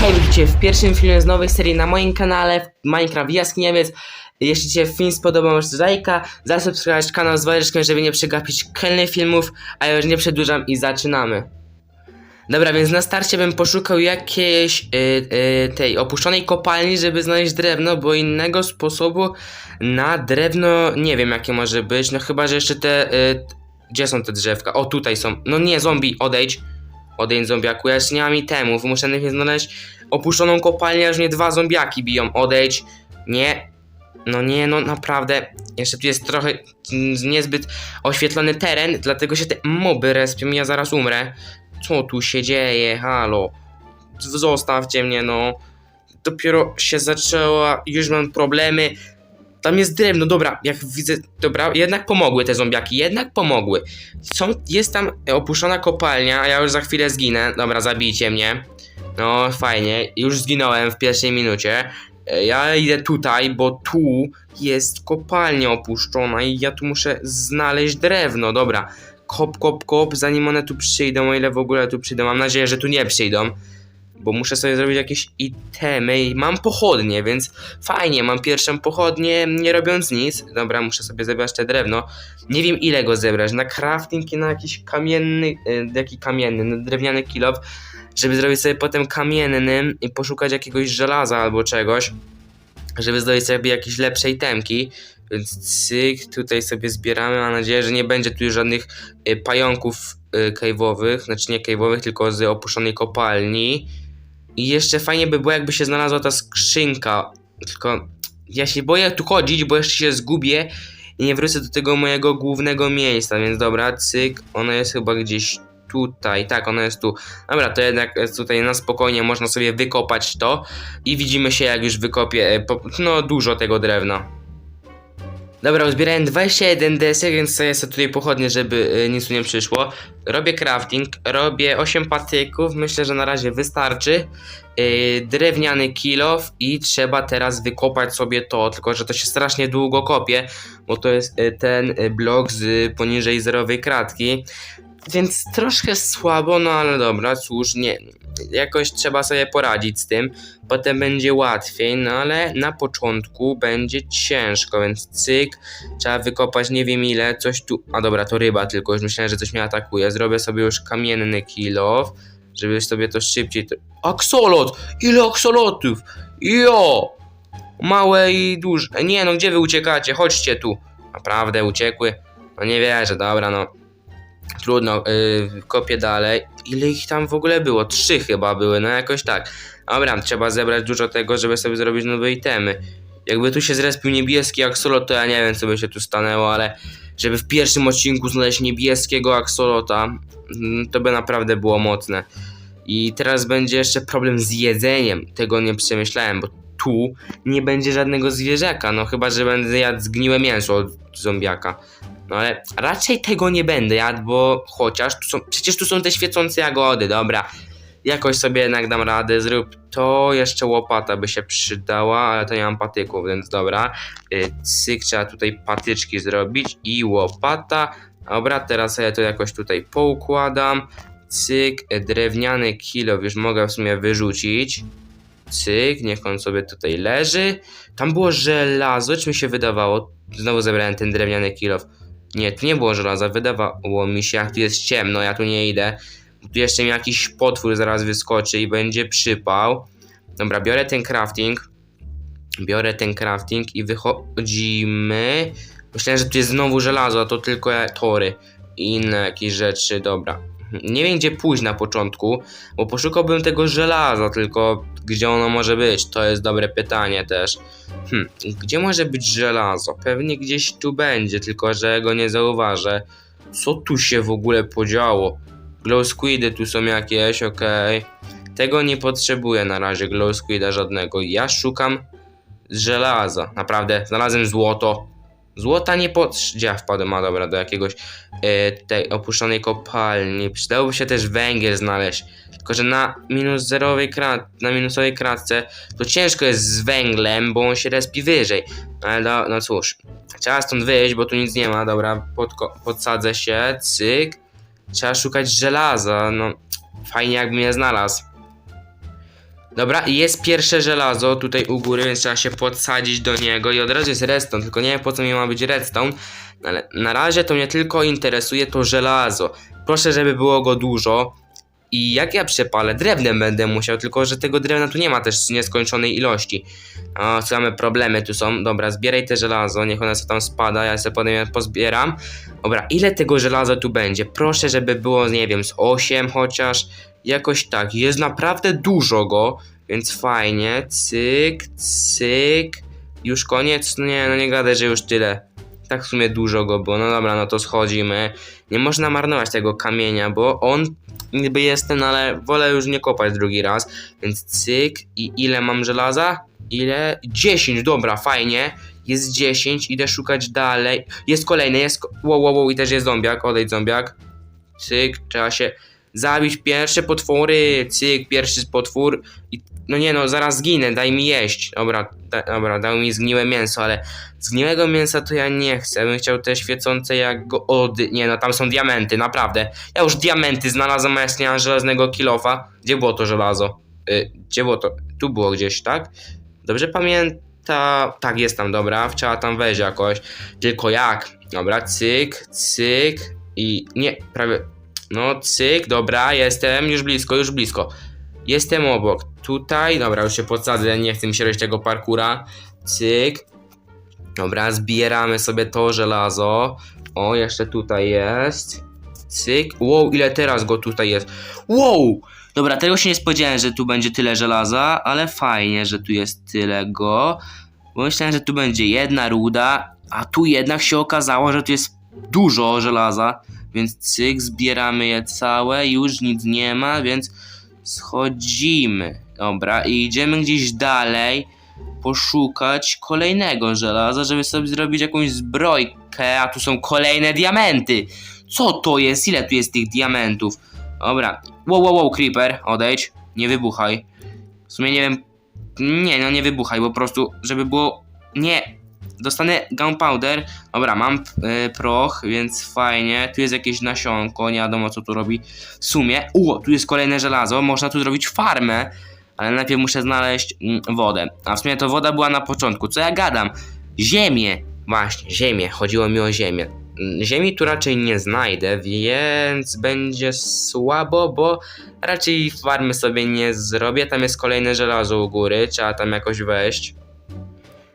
Hej, w pierwszym filmie z nowej serii na moim kanale Minecraft Jaskiniemiec. Jeśli Ci się film spodobał, możesz lajka, zasubskrybować kanał z dzwoneczkiem, żeby nie przegapić kolejnych filmów, a ja już nie przedłużam i zaczynamy. Dobra, więc na starcie bym poszukał jakiejś y, y, tej opuszczonej kopalni, żeby znaleźć drewno, bo innego sposobu na drewno nie wiem jakie może być. No chyba, że jeszcze te. Y, gdzie są te drzewka? O, tutaj są. No nie, zombie, odejdź. Odejdź zombiaku, ja jeszcze nie mam itemów. Muszę najpierw znaleźć opuszczoną kopalnię, aż mnie dwa zombiaki biją. Odejdź. Nie. No nie, no naprawdę. Jeszcze tu jest trochę niezbyt oświetlony teren, dlatego się te moby respią ja zaraz umrę. Co tu się dzieje? Halo. Zostawcie mnie, no. Dopiero się zaczęła, już mam problemy. Tam jest drewno, dobra, jak widzę, dobra, jednak pomogły te zombiaki, jednak pomogły. Są, jest tam opuszczona kopalnia, a ja już za chwilę zginę. Dobra, zabijcie mnie. No, fajnie, już zginąłem w pierwszej minucie. E, Ja idę tutaj, bo tu jest kopalnia opuszczona i ja tu muszę znaleźć drewno, dobra. Kop, kop, kop, zanim one tu przyjdą, o ile w ogóle tu przyjdą. Mam nadzieję, że tu nie przyjdą bo muszę sobie zrobić jakieś itemy i mam pochodnie, więc fajnie, mam pierwszą pochodnię, nie robiąc nic. Dobra, muszę sobie zebrać te drewno. Nie wiem ile go zebrać, na crafting i na jakiś kamienny, y, jaki kamienny, no drewniany kilof, żeby zrobić sobie potem kamienny i poszukać jakiegoś żelaza albo czegoś, żeby zdobyć sobie jakieś lepsze itemki. Więc cyk, tutaj sobie zbieramy. Mam nadzieję, że nie będzie tu już żadnych y, pająków y, cave'owych, znaczy nie cave'owych, tylko z opuszczonej kopalni. I jeszcze fajnie by było, jakby się znalazła ta skrzynka. Tylko ja się boję tu chodzić, bo jeszcze się zgubię i nie wrócę do tego mojego głównego miejsca. Więc dobra, cyk, ona jest chyba gdzieś tutaj. Tak, ona jest tu. Dobra, to jednak tutaj na spokojnie można sobie wykopać to. I widzimy się, jak już wykopię e, no dużo tego drewna. Dobra, uzbierałem 21 desek, więc sobie sobie tutaj pochodnie, żeby y, nic tu nie przyszło. Robię crafting, robię 8 patyków, myślę, że na razie wystarczy. Y, drewniany kilof i trzeba teraz wykopać sobie to, tylko że to się strasznie długo kopie, bo to jest y, ten blok z poniżej zerowej kratki. Więc troszkę słabo, no ale dobra, cóż, nie. Jakoś trzeba sobie poradzić z tym. Potem będzie łatwiej, no ale na początku będzie ciężko, więc cyk. Trzeba wykopać nie wiem ile, coś tu. A dobra, to ryba tylko, już myślałem, że coś mnie atakuje. Zrobię sobie już kamienny kilof, żeby sobie to szybciej. To... Aksolot! Ile aksolotów? Jo! Małe i duże. Nie no, gdzie wy uciekacie? Chodźcie tu. Naprawdę uciekły. No nie wierzę, dobra, no. Trudno, yy, kopię dalej. Ile ich tam w ogóle było? Trzy chyba były, no jakoś tak. Dobra, trzeba zebrać dużo tego, żeby sobie zrobić nowe itemy. Jakby tu się zrespił niebieski aksolot, to ja nie wiem, co by się tu stanęło, ale żeby w pierwszym odcinku znaleźć niebieskiego aksolota, mm, to by naprawdę było mocne. I teraz będzie jeszcze problem z jedzeniem. Tego nie przemyślałem, bo tu nie będzie żadnego zwierzaka, no chyba, że będę jadł zgniłe mięso od zombiaka. No ale raczej tego nie będę jadł, bo chociaż tu są, przecież tu są te świecące jagody, dobra. Jakoś sobie jednak dam radę, zrób to, jeszcze łopata by się przydała, ale to nie mam patyków, więc dobra. Y, Cyk, trzeba tutaj patyczki zrobić i łopata. Dobra, teraz ja to jakoś tutaj poukładam. Cyk, drewniany kilo już mogę w sumie wyrzucić. Cyk, niech on sobie tutaj leży. Tam było żelazo, czy mi się wydawało? Znowu zebrałem ten drewniany kilof. Nie, tu nie było żelaza, wydawało mi się, jak tu jest ciemno, ja tu nie idę. Tu jeszcze mi jakiś potwór zaraz wyskoczy i będzie przypał. Dobra, biorę ten crafting. Biorę ten crafting i wychodzimy. Myślałem, że tu jest znowu żelazo, a to tylko tory i inne jakieś rzeczy, dobra. Nie wiem gdzie pójść na początku, bo poszukałbym tego żelaza, tylko gdzie ono może być? To jest dobre pytanie też. Hm, gdzie może być żelazo? Pewnie gdzieś tu będzie, tylko że go nie zauważę. Co tu się w ogóle podziało? Glow squidy tu są jakieś, okej. Tego nie potrzebuję na razie, glow squida żadnego. Ja szukam żelaza. Naprawdę, znalazłem złoto. Złota nie ja wpadłem? A dobra, do jakiegoś e, tej opuszczonej kopalni. Przydałoby się też węgiel znaleźć. Tylko, że na minus zerowej krat, na minusowej kratce to ciężko jest z węglem, bo on się respi wyżej. Ale no, no cóż, trzeba stąd wyjść, bo tu nic nie ma. Dobra, podko- podsadzę się, cyk. Trzeba szukać żelaza, no fajnie jakbym je znalazł. Dobra, jest pierwsze żelazo tutaj u góry, więc trzeba się podsadzić do niego i od razu jest redstone, tylko nie wiem po co mi ma być redstone, ale na razie to mnie tylko interesuje to żelazo. Proszę, żeby było go dużo. I jak ja przepalę, drewnem będę musiał, tylko że tego drewna tu nie ma też nieskończonej ilości. O, same problemy tu są. Dobra, zbieraj te żelazo, niech ona sobie tam spada, ja sobie potem je pozbieram. Dobra, ile tego żelaza tu będzie? Proszę, żeby było, nie wiem, z 8 chociaż. Jakoś tak, jest naprawdę dużo go, więc fajnie. Cyk, cyk. Już koniec? No Nie, no nie gadaj, że już tyle. Tak w sumie dużo go było. No dobra, no to schodzimy. Nie można marnować tego kamienia, bo on niby jest ten, ale wolę już nie kopać drugi raz. Więc cyk. I ile mam żelaza? Ile? 10, dobra, fajnie. Jest 10, idę szukać dalej. Jest kolejny, jest. Wow, wow, wow, i też jest zombiak. Odejdź zombiak. Cyk, trzeba się zabić pierwsze potwory. Cyk, pierwszy potwór. I, no nie no, zaraz zginę, daj mi jeść. Dobra, da, dobra, dał mi zgniłe mięso, ale zgniłego mięsa to ja nie chcę. Bym chciał te świecące jak go od... Nie no, tam są diamenty, naprawdę. Ja już diamenty znalazłem, a ja żelaznego kilofa. Gdzie było to żelazo? Y, gdzie było to? Tu było gdzieś, tak? Dobrze pamiętam. Tak, jest tam, dobra. Trzeba tam wejść jakoś. Tylko jak? Dobra, cyk, cyk. I nie, prawie. No, cyk, dobra, jestem już blisko, już blisko. Jestem obok. Tutaj, dobra, już się podsadzę, nie chcę mi się robić tego parkura. Cyk. Dobra, zbieramy sobie to żelazo. O, jeszcze tutaj jest. Cyk. Wow, ile teraz go tutaj jest. Wow! Dobra, tego się nie spodziewałem, że tu będzie tyle żelaza, ale fajnie, że tu jest tyle go. Bo myślałem, że tu będzie jedna ruda, a tu jednak się okazało, że tu jest dużo żelaza. Więc cyk, zbieramy je całe, już nic nie ma, więc schodzimy. Dobra, i idziemy gdzieś dalej poszukać kolejnego żelaza, żeby sobie zrobić jakąś zbrojkę, a tu są kolejne diamenty. Co to jest? Ile tu jest tych diamentów? Dobra. Wow, wow, wow, creeper, odejdź. Nie wybuchaj. W sumie nie wiem. Nie, no nie wybuchaj, po prostu, żeby było. Nie. Dostanę gunpowder. Dobra, mam y, proch, więc fajnie. Tu jest jakieś nasionko, nie wiadomo co tu robi. W sumie. U, tu jest kolejne żelazo. Można tu zrobić farmę. Ale najpierw muszę znaleźć mm, wodę. A w sumie to woda była na początku. Co ja gadam? Ziemię. Właśnie, ziemię. Chodziło mi o ziemię. Mm, Ziemi tu raczej nie znajdę, więc będzie słabo, bo raczej farmy sobie nie zrobię. Tam jest kolejne żelazo u góry, trzeba tam jakoś wejść.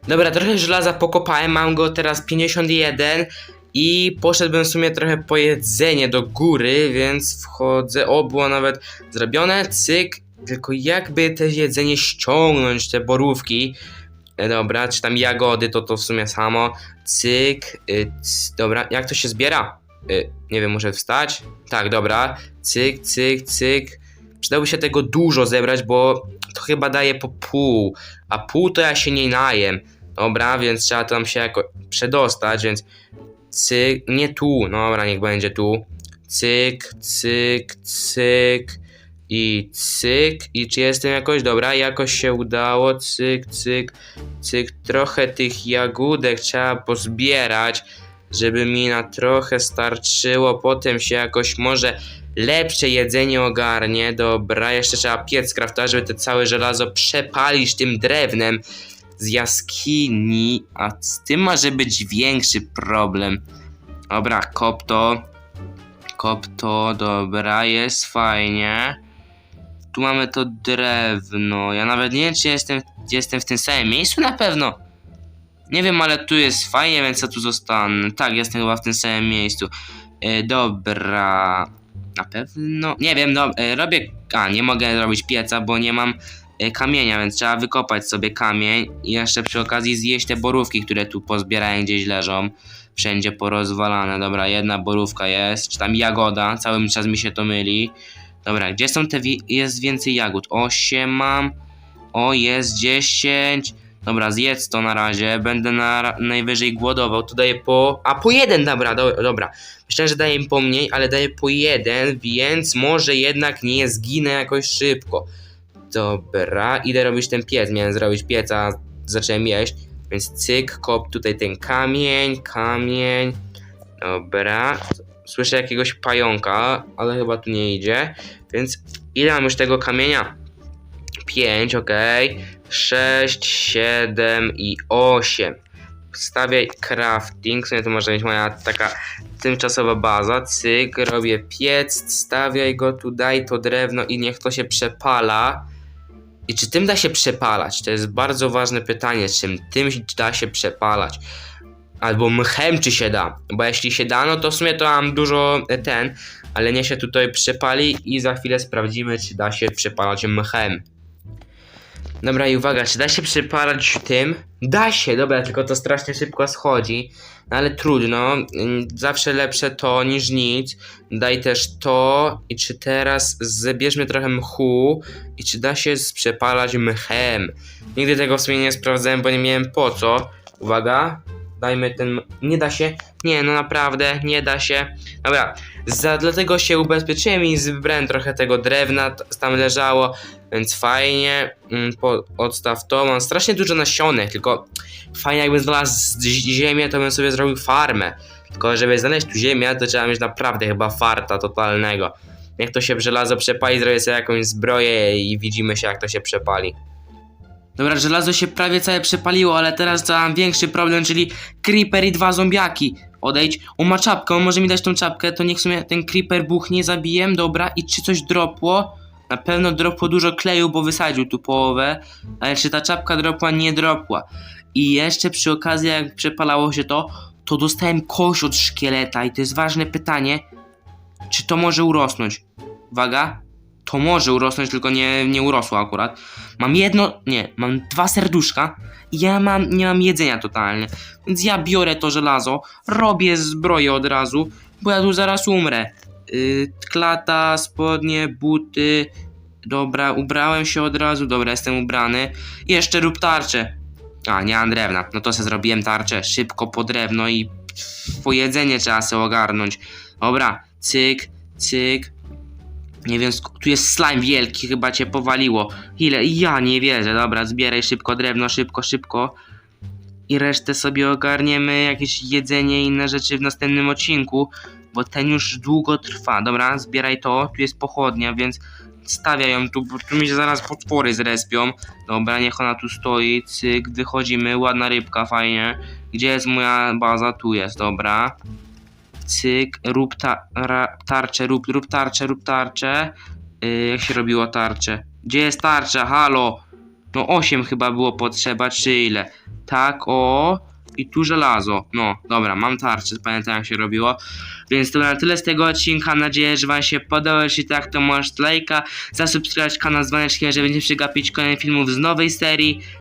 Dobra, trochę żelaza pokopałem, mam go teraz 51 i poszedłbym w sumie trochę po jedzenie do góry, więc wchodzę. O, było nawet zrobione, cyk. Tylko jakby te jedzenie ściągnąć, te borówki. E, Dobra, czy tam jagody, to to w sumie samo. Cyk, y, c, dobra, jak to się zbiera? Y, nie wiem, muszę wstać? Tak, dobra. Cyk, cyk, cyk. Przydałoby się tego dużo zebrać, bo to chyba daje po pół, a pół to ja się nie najem. Dobra, więc trzeba tam się jako przedostać, więc cyk, nie tu, dobra, niech będzie tu. Cyk, cyk, cyk i cyk. I czy jestem jakoś dobra? Jakoś się udało. Cyk, cyk, cyk. Trochę tych jagódek trzeba pozbierać, żeby mi na trochę starczyło. Potem się jakoś może lepsze jedzenie ogarnie. Dobra, jeszcze trzeba piec kraftować, żeby te całe żelazo przepalić tym drewnem z jaskini, a z tym może być większy problem. Dobra, kop to. Kop to, dobra, jest fajnie. Tu mamy to drewno. Ja nawet nie wiem, czy jestem, jestem w tym samym miejscu na pewno. Nie wiem, ale tu jest fajnie, więc ja tu zostanę. Tak, jestem chyba w tym samym miejscu. E, dobra. Na pewno. Nie wiem, no, e, robię. A, nie mogę robić pieca, bo nie mam kamienia, więc trzeba wykopać sobie kamień i jeszcze przy okazji zjeść te borówki, które tu pozbierałem gdzieś leżą. Wszędzie porozwalane. Dobra, jedna borówka jest, czy tam jagoda, cały czas mi się to myli. Dobra, gdzie są te, jest więcej jagód? Osiem mam, o jest 10. Dobra, zjedz to na razie, będę na, najwyżej głodował, to daję po... A, po jeden, dobra, do, dobra. Myślałem, że daję im po mniej, ale daję po jeden, więc może jednak nie zginę jakoś szybko. Dobra, idę robić ten piec. Miałem zrobić pieca, zacząłem jeść. Więc cyk, kop tutaj ten kamień, kamień. Dobra. Słyszę jakiegoś pająka, ale chyba tu nie idzie. Więc ile mam już tego kamienia? 5, ok. 6, 7 i 8. Stawiaj crafting, w sumie to może być moja taka tymczasowa baza. Cyk, robię piec, stawiaj go tu, daj to drewno i niech to się przepala. I czy tym da się przepalać? To jest bardzo ważne pytanie, czym tym da się przepalać. Albo mchem czy się da. Bo jeśli się da, no to w sumie to mam dużo e, ten, ale nie się tutaj przepali i za chwilę sprawdzimy, czy da się przepalać mchem. Dobra i uwaga, czy da się przepalać tym? Da się, dobra, tylko to strasznie szybko schodzi. No ale trudno, mm, zawsze lepsze to niż nic. Daj też to i czy teraz zabierzmy trochę mchu i czy da się przepalać mchem. Nigdy tego w sumie nie sprawdzałem, bo nie miałem po co. Uwaga, dajmy ten... Nie da się? Nie, no naprawdę, nie da się. Dobra, za, dlatego się ubezpieczyłem i zebrałem trochę tego drewna, tam leżało, więc fajnie. Mm, Po, odstaw to, mam strasznie dużo nasionek, tylko fajnie jakbym znalazł ziemię, to bym sobie zrobił farmę. Tylko żeby znaleźć tu ziemię, to trzeba mieć naprawdę chyba farta totalnego. Jak to się żelazo przepali, zrobię sobie jakąś zbroję i widzimy się jak to się przepali. Dobra, żelazo się prawie całe przepaliło, ale teraz mam większy problem, czyli creeper i dwa zombiaki. Odejdź. On ma czapkę, on może mi dać tą czapkę, to niech w sumie ten creeper buchnie, zabiję, dobra. I czy coś dropło? Na pewno dropło dużo kleju, bo wysadził tu połowę. Ale czy ta czapka dropła? Nie dropła. I jeszcze przy okazji, jak przepalało się to, to dostałem kość od szkieleta i to jest ważne pytanie, czy to może urosnąć? Uwaga, to może urosnąć, tylko nie, nie urosło akurat. Mam jedno, nie, mam dwa serduszka i ja mam, nie mam jedzenia totalnie. Więc ja biorę to żelazo, robię zbroję od razu, bo ja tu zaraz umrę. Yy, klata, spodnie, buty. Dobra, ubrałem się od razu, dobra, jestem ubrany. Jeszcze rób tarczę. A, nie mam drewna. No to sobie zrobiłem tarczę. Szybko po drewno i po jedzenie trzeba sobie ogarnąć. Dobra, cyk, cyk. Nie wiem, tu jest slime wielki, chyba cię powaliło. Ile? Ja nie wierzę. Dobra, zbieraj szybko drewno, szybko, szybko. I resztę sobie ogarniemy, jakieś jedzenie i inne rzeczy w następnym odcinku, bo ten już długo trwa. Dobra, zbieraj to, tu jest pochodnia, więc stawiaj ją tu, bo tu mi się zaraz potwory zrespią. Dobra, niech ona tu stoi, cyk, wychodzimy, ładna rybka, fajnie. Gdzie jest moja baza? Tu jest, dobra. Cyk, rób ta, ra, tarczę, rób, rób tarczę, rób tarczę. Yy, jak się robiło tarczę? Gdzie jest tarcza? Halo? No 8 chyba było potrzeba, czy ile? Tak, o. I tu żelazo. No, dobra, mam tarczę, pamiętam jak się robiło. Więc to na tyle z tego odcinka. Mam nadzieję, że Wam się podobał. Jeśli tak, to możesz lajka, zasubskrybować kanał z dzwoneczkiem, żeby nie przegapić kolejnych filmów z nowej serii.